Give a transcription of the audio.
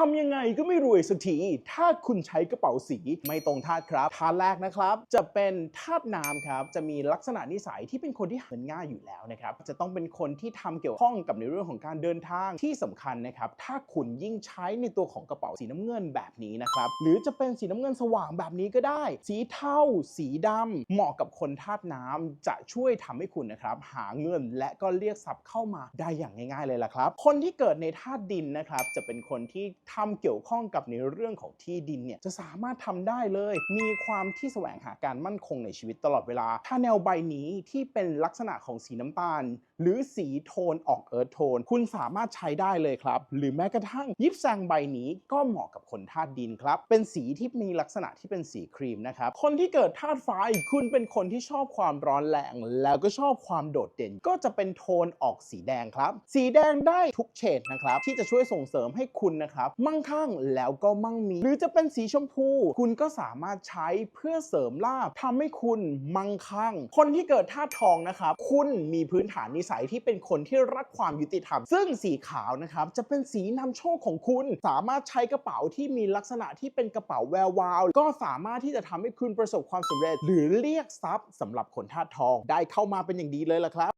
ทำยังไงก็ไม่รวยสักที ถ้าคุณใช้กระเป๋าสีไม่ตรงธาตุครับธาตุแรกนะครับ จะเป็นธาตุน้ำครับ จะมีลักษณะนิสัยที่เป็นคนที่หาเงินง่ายอยู่แล้วนะครับ จะต้องเป็นคนที่ทำเกี่ยวข้องกับในเรื่องของการเดินทางที่สำคัญนะครับ ถ้าคุณยิ่งใช้ในตัวของกระเป๋าสีน้ำเงินแบบนี้นะครับ หรือจะเป็นสีน้ำเงินสว่างแบบนี้ก็ได้ สีเทา สีดำเหมาะกับคนธาตุน้ำจะช่วยทำให้คุณนะครับ หาเงินและก็เรียกทรัพย์เข้ามาได้อย่างง่าย ๆเลยล่ะครับ คนที่เกิดในธาตุดินนะครับ จะเป็นคนที่ทำเกี่ยวข้องกับในเรื่องของที่ดินเนี่ยจะสามารถทำได้เลย มีความที่แสวงหาการมั่นคงในชีวิตตลอดเวลา ถ้าแนวใบนี้ที่เป็นลักษณะของสีน้ำตาล หรือสีโทนออกเอิร์ธโทน คุณสามารถใช้ได้เลยครับ หรือแม้กระทั่งยิปแซงใบนี้ก็เหมาะกับคนธาตุดินครับ เป็นสีที่มีลักษณะที่เป็นสีครีมนะครับ คนที่เกิดธาตุไฟคุณเป็นคนที่ชอบความร้อนแรง แล้วก็ชอบความโดดเด่น ก็จะเป็นโทนออกสีแดงครับ สีแดงได้ทุกเฉดนะครับที่จะช่วยส่งเสริมให้คุณนะครับมั่งคั่งแล้วก็มั่งมี หรือจะเป็นสีชมพู คุณก็สามารถใช้เพื่อเสริมลาภทำให้คุณมั่งคั่ง คนที่เกิดธาตุทองนะครับ คุณมีพื้นฐานนิสัยที่เป็นคนที่รักความยุติธรรม ซึ่งสีขาวนะครับจะเป็นสีนำโชคของคุณ สามารถใช้กระเป๋าที่มีลักษณะที่เป็นกระเป๋าแวววาว ก็สามารถที่จะทำให้คุณประสบความสำเร็จ หรือเรียกทรัพย์สำหรับคนธาตุทองได้เข้ามาเป็นอย่างดีเลยล่ะครับ